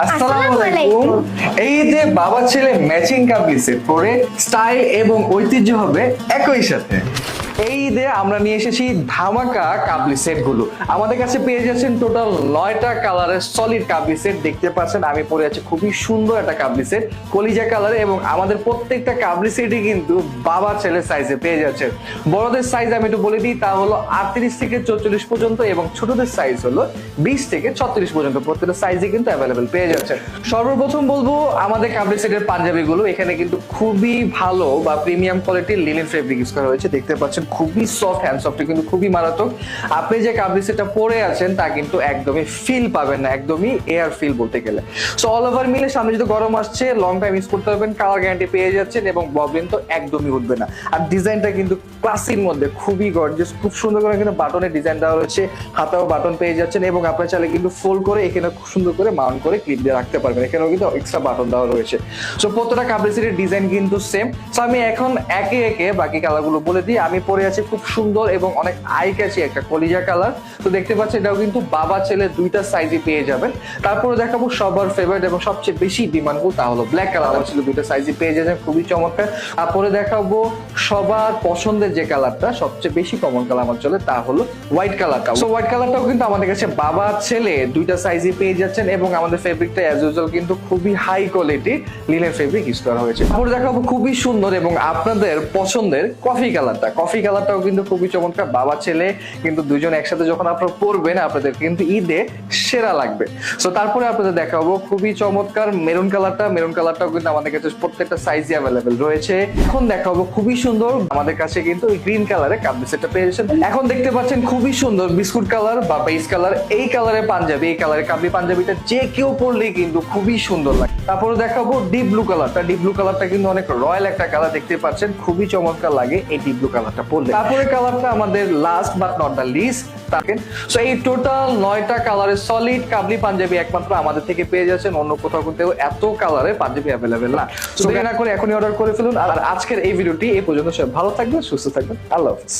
আসসালামু এই যে বাবা ছেলে ম্যাচিং কাপড় সেট পরে স্টাইল এবং ঐতিহ্য হবে একই সাথে। এই ঈদে আমরা নিয়ে এসেছি ধামাকা কাবলি সেটগুলো আমাদের কাছে পেয়ে যাচ্ছেন টোটাল নয়টা কালারের সলিড কাবলি সেট দেখতে পাচ্ছেন। আমি পরে আছি খুবই সুন্দর একটা কাবলি সেট, কলিজা কালারে এবং আমাদের প্রত্যেকটা কাবলি সেটই কিন্তু বাবা ছেলে সাইজে পেয়ে যাচ্ছেন। বড়দের সাইজ আমি একটু বলে দিই, তা হলো আটত্রিশ থেকে চৌচল্লিশ পর্যন্ত এবং ছোটদের সাইজ হলো বিশ থেকে ছত্রিশ পর্যন্ত। প্রত্যেকটা সাইজে কিন্তু অ্যাভেলেবেল পেয়ে যাচ্ছেন। সর্বপ্রথম বলব আমাদের কাবলি সেটের পাঞ্জাবি গুলো এখানে কিন্তু খুবই ভালো বা প্রিমিয়াম কোয়ালিটির লিনেন ফেব্রিক ইউজ করা হয়েছে। দেখতে পাচ্ছেন খুবই সফট হ্যান্ড সফট কিন্তু খুবই মারাত্মক। আপনি যে কাবলি সেটটা পরে আছেন, তা কিন্তু একদমই ফিল পাবেন না, একদমই এয়ার ফিল বলতে গেলে। সো অল ওভার মিলে সামনে যদি গরম আসছে লং টাইম ইউজ করতে পারবেন কালার গ্যারান্টি পেয়ে যাচ্ছেন এবং ববলিন তো একদমই উঠবে না। আর ডিজাইনটা কিন্তু ক্লাসির মধ্যে, খুবই গর্জিয়াস খুব সুন্দর করে কিন্তু বাটনের ডিজাইন দেওয়া রয়েছে, হাতাও বাটন পেয়ে যাচ্ছেন এবং আপনার চাইলে কিন্তু ফোল্ড করে এখানে খুব সুন্দর করে মাউন্ট করে ক্লিপ দিয়ে রাখতে পারবেন। এখানেও কিন্তু এক্সট্রা বাটন দেওয়া রয়েছে। সো প্রত্যেকটা কাবলিসিটির ডিজাইন কিন্তু সেম সো আমি এখন একে একে বাকি কালারগুলো বলে দিই। আমি পরে আছে, খুব সুন্দর এবং অনেক আই ক্যাচি একটা কলিজা কালার তো দেখতে পাচ্ছেন, এটাও কিন্তু বাবা ছেলে দুইটা সাইজে পেয়ে যাবেন। তারপরে দেখাবো সবার ফেভারিট এবং সবচেয়ে বেশি ডিমান্ড তা হলো ব্ল্যাক কালার ছিল দুইটা সাইজে পেয়ে যাবেন, খুবই চমৎকার। তারপরে দেখাবো সবার পছন্দের যে কালারটা সবচেয়ে বেশি কমন কালার আমার চলে তা হলো হোয়াইট কালারটা সো হোয়াইট কালারটাও কিন্তু আমাদের কাছে বাবা, ছেলে দুইটা সাইজে পেয়ে যাচ্ছেন এবং আমাদের ফেব্রিকটা অ্যাজ ইউজুয়াল কিন্তু খুবই হাই কোয়ালিটি লিনের ফেব্রিক ইউজ করা হয়েছে। তারপরে দেখাবো, খুবই সুন্দর এবং আপনাদের পছন্দের কফি কালারটা কফি কালারটাও কিন্তু খুবই চমৎকার। বাবা, ছেলে কিন্তু দুজন একসাথে যখন আপনারা পরবেন আপনাদের কিন্তু ঈদে সেরা লাগবে। সো তারপরে আপনাদের দেখাবো, খুবই চমৎকার মেরুন কালারটা মেরুন কালারটাও কিন্তু আমাদের কাছে প্রত্যেকটা সাইজই অ্যাভেলেবেল রয়েছে। এখন দেখাবো, খুবই সুন্দর আমাদের কাছে কিন্তু গ্রিন কালারে কাপড় সেটটা পেয়ে যাচ্ছেন। এখন দেখতে পাচ্ছেন খুবই সুন্দর বিস্কুট কালার বা বেস কালার এই কালারের পাঞ্জাবি, এই কালারের কাবলি পাঞ্জাবিটা যে কেউ পরলেই কিন্তু খুবই সুন্দর লাগে। তারপরে দেখাবো ডিপ ব্লু কালারটা ডিপ ব্লু কালারটা কিন্তু অনেক রয়্যাল একটা কালার দেখতে পাচ্ছেন। খুবই চমৎকার লাগে এই ডিপ ব্লু কালারটা পরলে। তারপরে কালারটা আমাদের last but not the least থাকেন সো এই টোটাল নয়টা কালারের সলিড কাবলি পাঞ্জাবি একমাত্র আমাদের থেকে পেয়ে যাচ্ছেন। অন্য কোথাও কিন্তু এত কালারের পাঞ্জাবি অ্যাভেলেবেল না। সো দেরি না করে এখনই অর্ডার করে ফেলুন। আর আজকের এই ভিডিওটি এই পর্যন্ত সব ভালো থাকবেন সুস্থ থাকবেন। আল্লাহ হাফিজ।